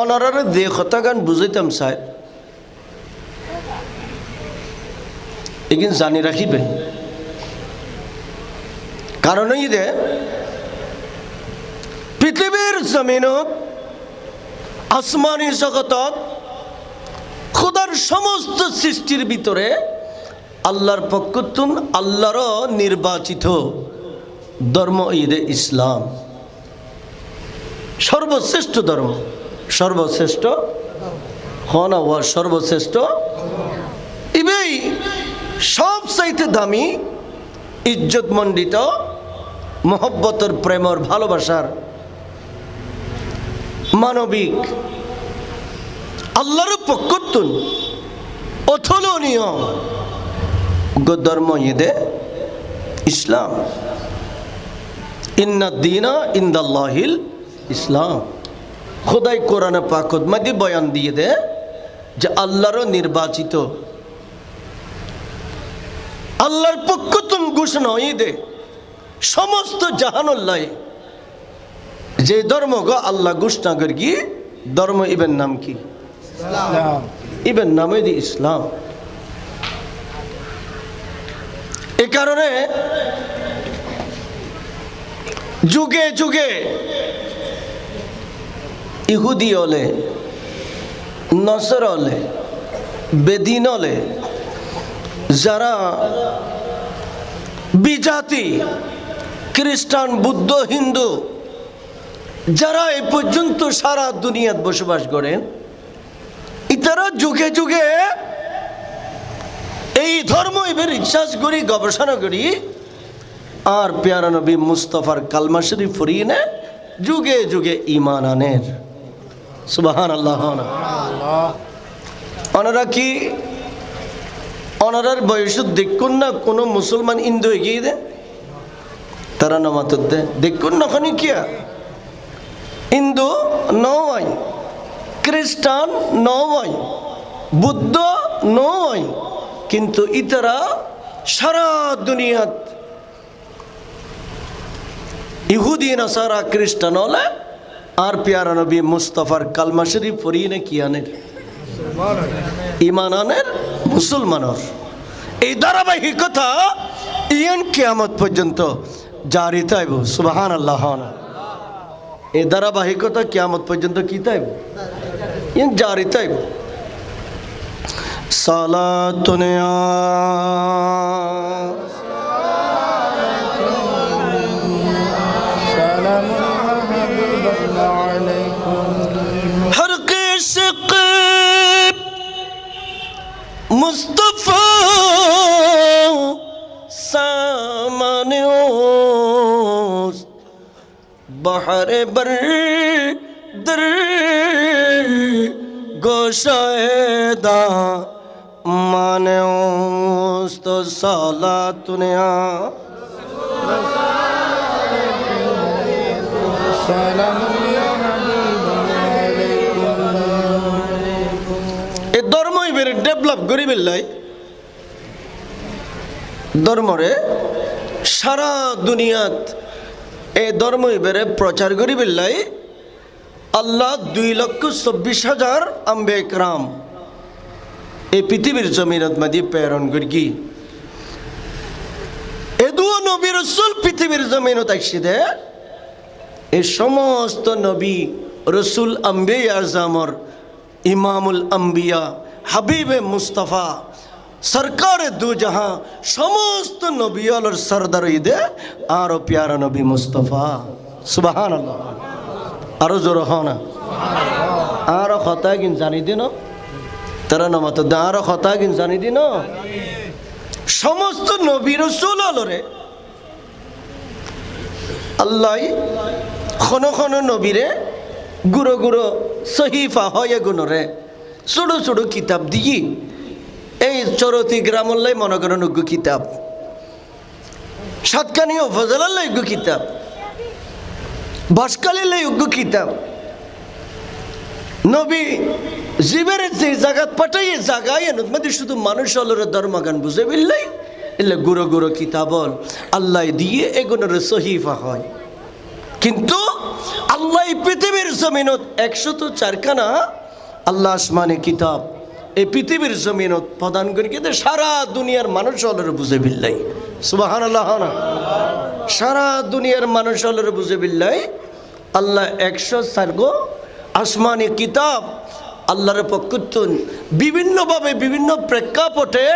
অনারারে কথা গান বুঝাইতাম, স্যার। এগিন জানি রাখিবেন। কারণ যে পৃথিবীর জমিনত আসমানি জগতত খোদার সমস্ত সৃষ্টির ভিতরে আল্লাহর পক্ষতুন আল্লাহরও নির্বাচিত ধর্ম ঈদে ইসলাম। সর্বশ্রেষ্ঠ ধর্ম। সর্বশ্রেষ্ঠ হন ওয়া সর্বশ্রেষ্ঠ। ইবেই সব চাইতে দামি, ইজ্জত মণ্ডিত, মহব্বতর প্রেমর ভালোবাসার মানবিক, আল্লাহর পক্ষতুন অথলনীয় ধর্ম ঈদে ইসলাম। ইন্না দিনা ইন্দাল্লাহিল ইসলাম। খোদাই কোরআনে পাকত মাদি বয়ান দিয়ে দে যে আল্লাহরও নির্বাচিত। আল্লাহর পক্ষতুন ঘোষণা দে। সমস্ত জাহানুল্লাহ। যে ধর্ম গো আল্লাহ ঘোষণা করি কি? ধর্ম ইবেন নাম কি? ইবেন নাম দি ইসলাম। এ কারণে যুগে যুগে ইহুদি হলে, নসর হলে, বেদিন হলে, যারা বিজাতি, খ্রিস্টান, বুদ্ধ, হিন্দু, যারা এই পর্যন্ত সারা দুনিয়াত বসবাস করেন ইতারা যুগে যুগে এই ধর্ম এবার করি, গবেষণা করি, আর পেয়ারা নবী মুস্তফার কালমা শরীফ ফরিয়ে যুগে যুগে ইমান আনের সুবাহান আল্লাহ ওনারা কি? ওনারার বয়স দেখুন না, কোনো মুসলমান ইন্দু এগিয়ে দে তারা নামাত দে দেখুন না ওখানে কিয়া হিন্দু নয়, খ্রিস্টান নয়, বুদ্ধ নয়, কিন্তু ইতারা সারা দুনিয়াত ইহুদি, নাসারা, খ্রিস্টান হলে আর পেয়ারা নবী মুস্তফার কালমা শরীফ পড়িয়ে না কি আনের ইমান আনের মুসলমানর। এই ধারাবাহিকতা ইয়ান কেয়ামত পর্যন্ত জারি তাইব সুবাহান আল্লাহ এই ধারাবাহিকতা কিয়ামত পর্যন্ত কি তাইব ইয়ান জারি তাইব সালাতুনিয়া মুস্তফা সামানিয়স বাহারে বর দর গোশায়দা মানেওস তো সালা তুনিয়া সালাম করি বেলাই ধর্মরে সারা দুনিয়াত এই ধর্ম এবারে প্রচার করি বেলাই আল্লাহ দুই লক্ষ চব্বিশ হাজার আম্বে একরাম। এই পৃথিবীর জমিনত মাদি প্রেরণ করি এদুও নবী রসুল পৃথিবীর জমিনত আসছে দে। এই সমস্ত নবী রসুল আম্বে আজমর ইমামুল আম্বিয়া হাবিবে মুস্তফা, সরকারে দু জাহা, সমস্ত নবী আলোর সরদার ঈদে আরও প্যারা নবী মুস্তফা। সুবাহান আরও জোর হ আরও কথা কিন জানি দিন। তারা নামাত আরও কথা কিন জানি দিন। সমস্ত নবী রসুল আলোরে আল্লাহ খন খন নবীরে গুঁড়ো গুঁড়ো সহিফা হয় গুণরে ছোটো ছোটো কিতাব দিই। এই চরতি গ্রামল্লাই মনে করেন অজ্ঞ কিতাব সাতকানি ফজলাল্লাই অজ্ঞ কিতাব বাসকালিল্লাই অজ্ঞ কিতাব নবী জীবের যে জায়গাত পাঠাইয়ে জাগায় মধ্যে শুধু মানুষ হলরে ধর্মগান বুঝে বিল্লাই এলে গুঁড়ো গুঁড়ো কিতাবল আল্লাহ দিয়ে এগুলোর সহিফা হয়। কিন্তু আল্লাহ পৃথিবীর জমিনত একশত চারখানা আল্লাহ আসমানে কিতাব। এই পৃথিবীর জমিনত প্রদান করি, কিন্তু সারা দুনিয়ার মানুষ হলের বুঝে বিল্লাই সুবাহান আল্লাহ সারা দুনিয়ার মানুষ হলের বুঝে বিল্লাই আল্লাহ একশো সার্গো আসমানি কিতাব, আল্লাহর পক্ষতুন বিভিন্নভাবে বিভিন্ন প্রেক্ষাপটে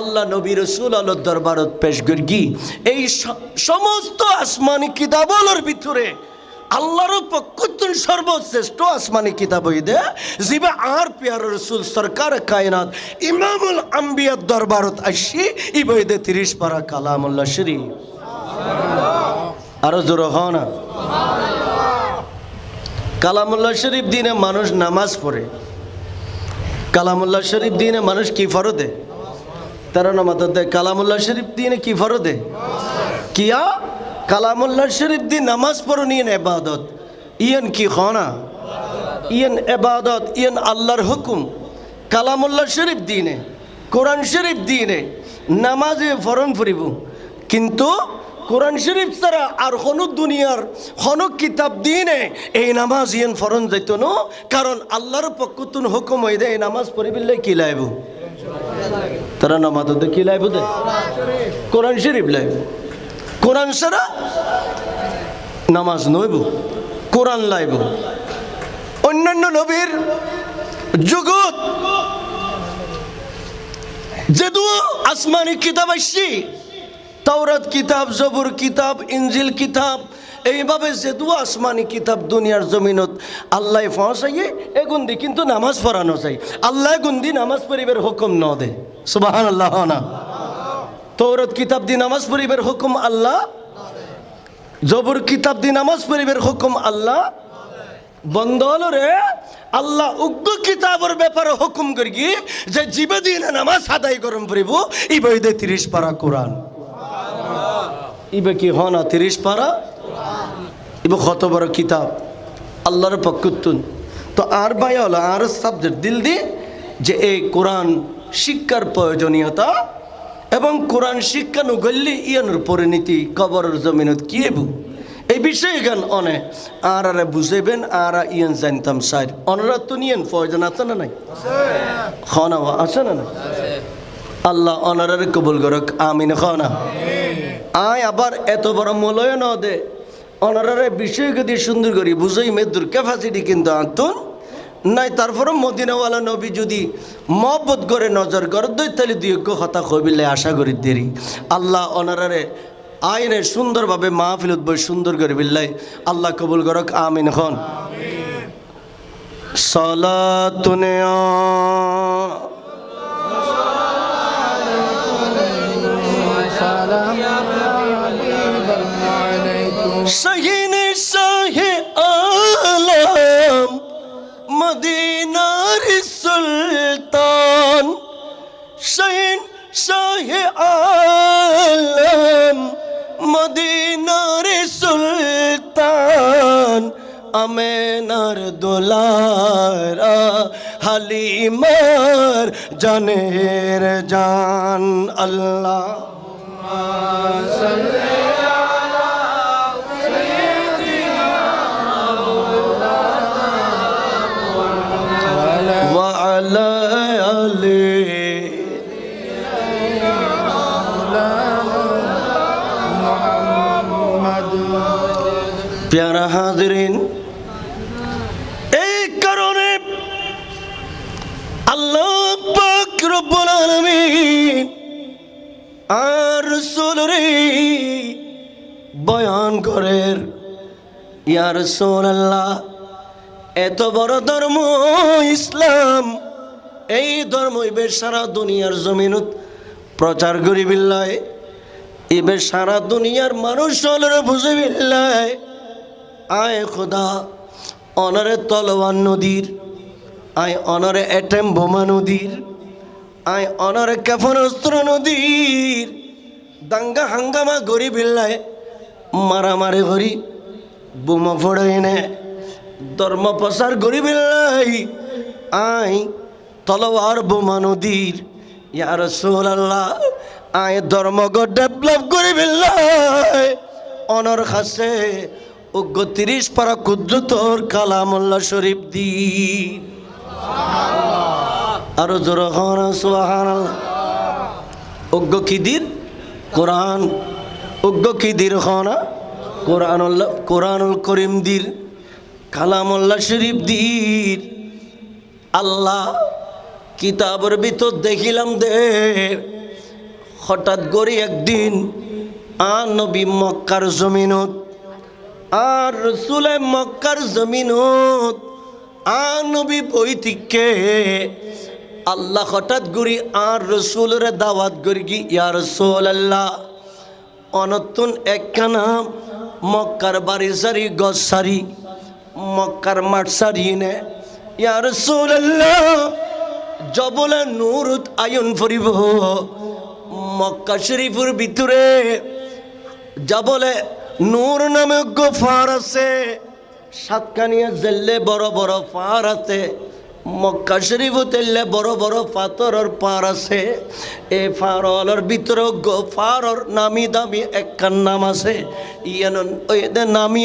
আল্লাহ নবী রসুল আল্লাহ দরবারত পেশ করি। এই সমস্ত আসমানি কিতাবগুলোর ভিতরে আল্লাহর পক্ষতুন সর্বশ্রেষ্ঠ আসমানি কিতাব জিবে আর পিয়ার রসুল সরকার কায়নাত ইমামুল আম্বিয়ার দরবারত আসি ইবইদে তিরিশ পারা কালামুল্লাহ শরীফ। আরও জোর হ না। কালামুল্লাহ শরীফ দিনে মানুষ নামাজ পড়ে। কালামুল্লা শরীফ দিনে মানুষ কি ফরদে? তারা নামাজ দেয় কালামুল্লাহ শরীফ দিনে কি ফরদে? কিয়া? কালামুল্লাহ শরীফ দিন নামাজ পড়ুন ইয়েন এবাদত ইয়েন কি খনা ইয়েন এবাদত ইয়েন আল্লাহর হুকুম। কালামুল্লাহ শরীফ দিনে, কোরআন শরীফ দিনে নামাজে ফরন ফুরিব। কিন্তু কোরআন শরীফ ছাড়া আর কোনো দুনিয়ার কোনো কিতাব দিনে এই নামাজ ইয়েন ফরন যাইত ন। কারণ আল্লাহর পক্ষতুন হুকুম হয়ে দেয় এই নামাজ পড়িবিল্লে কি লাইব? তারা নামাজ দে কি লাইব দে কোরআন শরীফ লাইব। কোরআন ছাড়া নামাজ নইব, কোরআন লাইব। অন্যান্য নবীর জগৎ যেদু, আসমানি কিতাব আসছি, তাওরাত কিতাব, জবুর কিতাব ইঞ্জিল কিতাব, এইভাবে যেদু, আসমানি কিতাব দুনিয়ার জমিনত আল্লাহ ফসাইয়ে এগুন্দি কিন্তু নামাজ পড়ানো চাই আল্লাহ গুন্দি নামাজ পড়িবের হুকুম ন দে সুবাহান আল্লাহ না। তৌরত কিতাব দি নামাজ পড়িবের হুকুম আল্লাহ? জবুর কিতাব দি নামাজ পড়িবের হুকুম আল্লাহ? বন্ধ হলো রে আল্লাহ উগ্র কিতাবের ব্যাপারে হুকুম করি কি যে জীবে দিন নামাজ আদায় করম পড়িব ইবে দে তিরিশ পারা কোরআন। ইবে কি হ না তিরিশ পারা? ইবে কত বড় কিতাব? আল্লাহর পক্ষতুন তো আর ভাই হলো আর সাবজেক্ট দিল দি যে এই কোরআন শিক্ষার প্রয়োজনীয়তা এবং কোরআন শিক্ষা নগল্লি ইয়ানোর পরিণতি কবরের জমিনত কি এবু? এই বিষয়ে গান অনে। আর আরে বুঝেবেন আর ইয়ান জানতাম সাইড অনরা তো নিয়েন প্রয়োজন আছে না নাই? খানা আছে না না আল্লাহ অনারে কবুল করক, আমিন খানা। আয় আবার এত বড় মূল্য ন দে। অনারে বিষয় গতি সুন্দর করি, বুঝই মেদুর ক্যাপাসিটি কিন্তু আন্তন নাই তারপরে মদিনাওয়ালা নবী যদি মহব্বত করে নজর কর দই তাহলে দুই হতা কবিলে আশা করি দেরি। আল্লাহ অনারারে আইনে সুন্দরভাবে মাহফিল উদ্বই সুন্দর করে বিল্লাই আল্লাহ কবুল করক আমিন হন। সলা তুনে মদিনার সুলতান আমেনার দোলারা হালিমার জানের জান আল্লাহ وعلى আর রাসূল রে বয়ান করেন ইয়া রাসূলুল্লাহ, এত বড় ধর্ম ইসলাম, এই ধর্ম ইবে সারা দুনিয়ার জমিনত প্রচার করি বিল্লায় এবে সারা দুনিয়ার মানুষ হলের বুঝে বিল্লায় আয় খোদা, অনারে তলোয়ার নদীর, আয় অনারে এটেম বোমা নদীর। আয় অনারে কেফন অস্ত্র নদীর, দাঙ্গা হাঙ্গামা গরি বিল্লায় মারামারি গরি বোমা ফোড়াই নে, ধর্ম প্রসার গরি বিল্লাই আয় তলোয়ার বোমা নদীর। ইয়ার সোল আল্লাহ আয় ধর্মগ ডেভেলপ করি বিল্লাই অনর খাসে অজ্ঞ তিরিশ পারা কুদ্রতর কালামুল্লাহ শরীফ দি আরও জোর অজ্ঞ কিদির কোরআন। অজ্ঞ কিদির হনা কোরআন কোরআনুল করিম দির কালামুল্লাহ শরীফ দির আল্লাহ কিতাবের ভিতর দেখিলাম দে, হঠাৎ করে একদিন আর নবী মক্কার জমিনত, আর রসুলে মক্কার জমিনত আর নবী বৈতিককে আল্লাহ হঠাৎ করি আর রসুলের দাওয়াত করি কি, ইয়া রসুল আল্লাহ অনতুন একখানা মক্কার বাড়ি সারি, গছ সারি, মক্কার মাঠ সারি নে। ইয়া রসুল আল্লাহ জবলে নূরত আয়ন ফুরিব। মক্কা শরীফের ভিতরে যাবলে নূর নামে গোফার আছে সাতকানিয়া জেললে বড় বড় ফার আছে। মক্কা শরীফ তেললে বড় বড় পাথরের পার আছে। এ ফারলর ভিতরে গোফারর নামি দামি একখান নাম আছে। ইয়ান ওই নামি